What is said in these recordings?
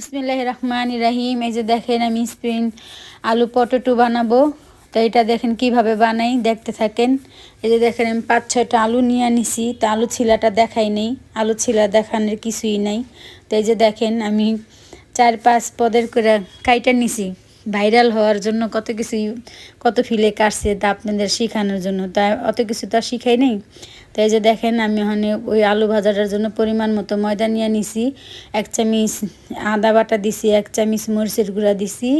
বিসমিল্লাহ রহমান রাহিম। এই যে দেখেন আমি স্প্রিন আলু পটেটো বানাবো। তো এটা দেখেন কীভাবে বানাই, দেখতে থাকেন। এই যে দেখেন আমি পাঁচ ছয়টা আলু নিয়ে নিছি তো আলু ছিলাটা দেখাই নেই। আলু ছিলা দেখানোর কিছুই নাই। তো এই যে দেখেন আমি চার পাঁচ পদের করে কাইটা নিছি। ভাইরাল হওয়ার জন্য কত কিছু কত ফিলে কাটছে তা আপনাদের শেখানোর জন্য। তা অত কিছু তো শিখাই নেই। তো এই যে দেখেন, আমি ওখানে ওই আলু ভাজাটার জন্য পরিমাণ মতো ময়দা নিয়ে নিছি, এক চামিচ আদা বাটা দিছি, এক চামিচ মরিচের গুঁড়া দিছি,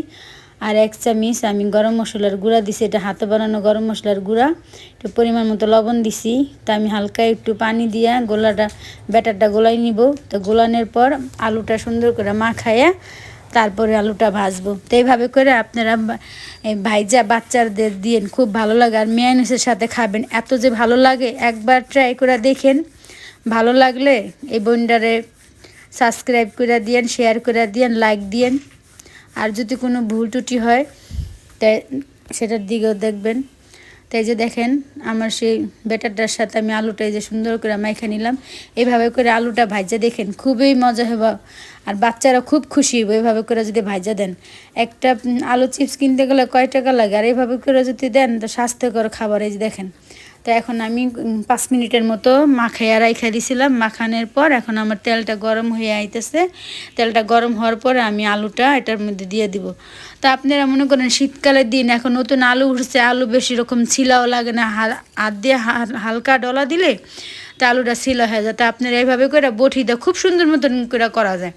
আর এক চামিচ আমি গরম মশলার গুঁড়া দিছি, এটা হাতে বানানো গরম মশলার গুঁড়া, একটু পরিমাণ মতো লবণ দিছি, তা আমি হালকা একটু পানি দিয়ে গোলাটা, ব্যাটারটা গোলাই নিব, তো গোলানোর পর আলুটা সুন্দর করে মাখাইয়া তারপরে আলুটা ভাজবো। তো এইভাবে করে আপনারা ভাইজা বাচ্চাদের দিয়েন, খুব ভালো লাগে। আর মেয়ানিসের সাথে খাবেন। এত যে ভালো লাগে, একবার ট্রাই করে দেখেন। ভালো লাগলে এই বন্ডারে সাবস্ক্রাইব করে দিয়েন শেয়ার করে দিয়েন লাইক দিয়েন। আর যদি কোনো ভুল টুটি হয় তাই সেটার দিকেও দেখবেন। তাই যে দেখেন, আমার সেই ব্যাটারটার সাথে আমি আলুটা এই যে সুন্দর করে মাইখা নিলাম। এইভাবে করে আলুটা ভাজা দেখেন, খুবই মজা হবে আর বাচ্চারা খুব খুশি হবে এইভাবে করে যদি ভাজা দেন। একটা আলু চিপস কিনতে গেলে কয় টাকা লাগে? আর এইভাবে করে যদি দেন, তো স্বাস্থ্যকর খাবার। এই যে দেখেন তো এখন আমি পাঁচ মিনিটের মতো মাখাইয়া রাইখা দিছিলাম। মাখানোর পর এখন আমার তেলটা গরম হয়ে আইতেছে। তেলটা গরম হওয়ার পর আমি আলুটা এটার মধ্যে দিয়ে দিব। তা আপনারা মনে করেন শীতকালের দিন এখন নতুন আলু উঠছে, আলু বেশি রকম ছিলাও লাগে না। হাত দিয়ে হালকা ডলা দিলে তা আলুটা ছিলা হয়ে যায়। তা আপনারা এইভাবে করে বটি দিয়ে খুব সুন্দর মতন করে করা যায়।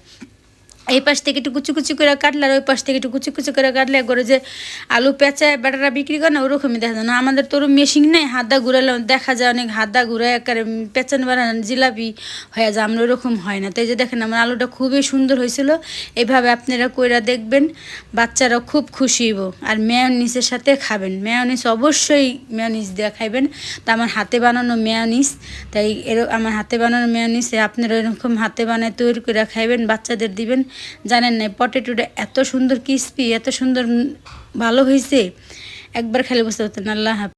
এই পাশ থেকে একটু কুচু কুচি করে কাটলে আর ওই পাশ থেকে একটু কুচু কুচি করে কাটলে একবারে যে আলু পেঁচায় বেটারা বিক্রি করে না, ওরকমই দেখা যায়। না, আমাদের তোর মেশিন নেই হাতদা ঘুরালে দেখা যায় অনেক হাতদা ঘুরায়, একেবারে পেঁচানো বানানো জিলাপি হয়ে যায়, আমরা ওরকম হয় না। তাই যে দেখেন, আমার আলুটা খুবই সুন্দর হয়েছিল এইভাবে আপনারা কইরা দেখবেন, বাচ্চারা খুব খুশি হইব। আর মেয়নিসের সাথে খাবেন। মেয়নিস অবশ্যই মেয়নিস দিয়ে খাইবেন। তা আমার হাতে বানানো মেয়নিস তাই এর আমার হাতে বানানো মেয়নিস আপনারা এরকম হাতে বানায় তৈরি করে খাইবেন, বাচ্চাদের দিবেন। জানেন না পটেটোটা এত সুন্দর ক্রিস্পি এত সুন্দর ভালো হয়েছে একবার খেলে বসতে পারতেন, আল্লাহ।